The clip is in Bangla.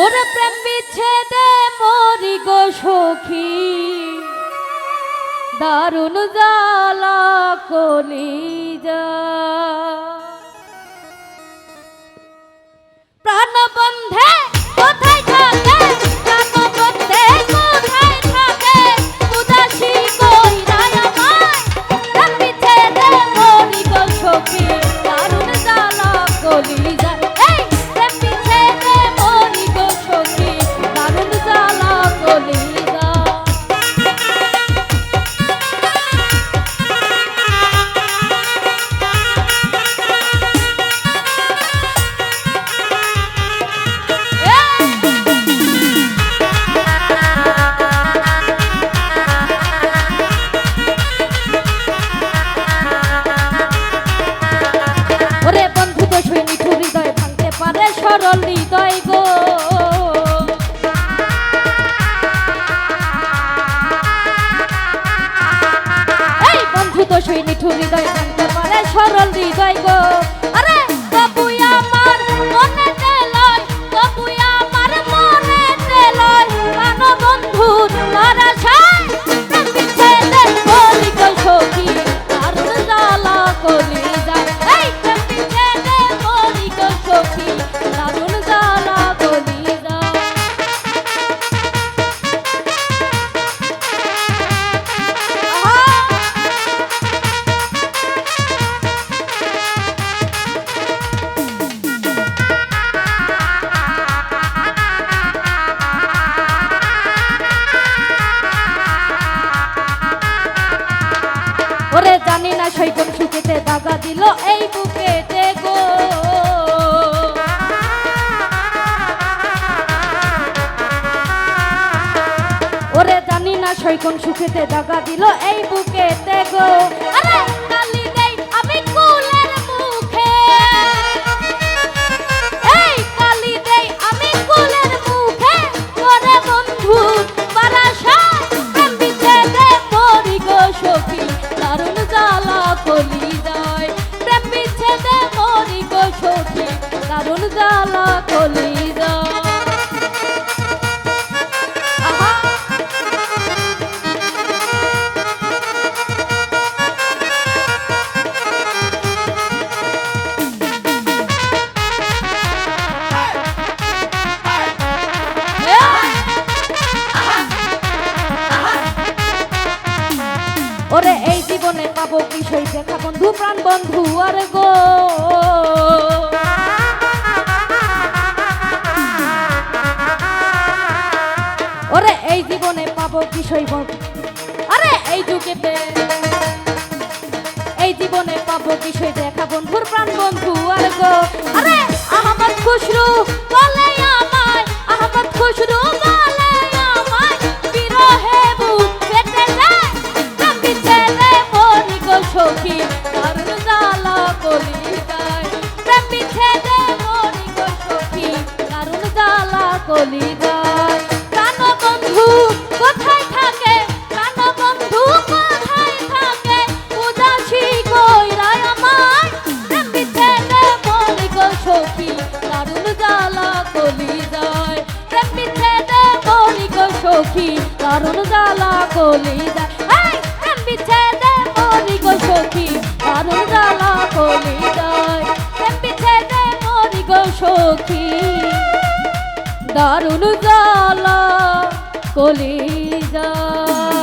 ওরে প্রেম বিচ্ছেদে মরি গো সখী। দারুণ জ্বালা কলিজা। প্রাণবন্ধে সরল হৃদয় গো। এই বন্ধু তো শুয়ে নিঠুর হৃদয় ভাঙতে পারে সরল হৃদয় গো। দাগা দিল এই বুকেতে গো ওরে জানি না সৈকন সুখেতে দাগা দিল এই বুকেতে গো আরে! জীবনে পাবো কি সই দেখা বন্ধু, প্রাণ বন্ধু, আর গো। ওরে, এই জীবনে পাবো কি সই আরে, এই যুগেতে। এই জীবনে পাবো কি সই দেখা বন্ধুর প্রাণ বন্ধু, আর গো। আরে আহমদ খুশরু। দারুণ জালা কলি যায় মরি গো সখী। দারুণ জ্বালা কলি যায় মরি গো সখী। দারুণ জ্বালা কলি যায়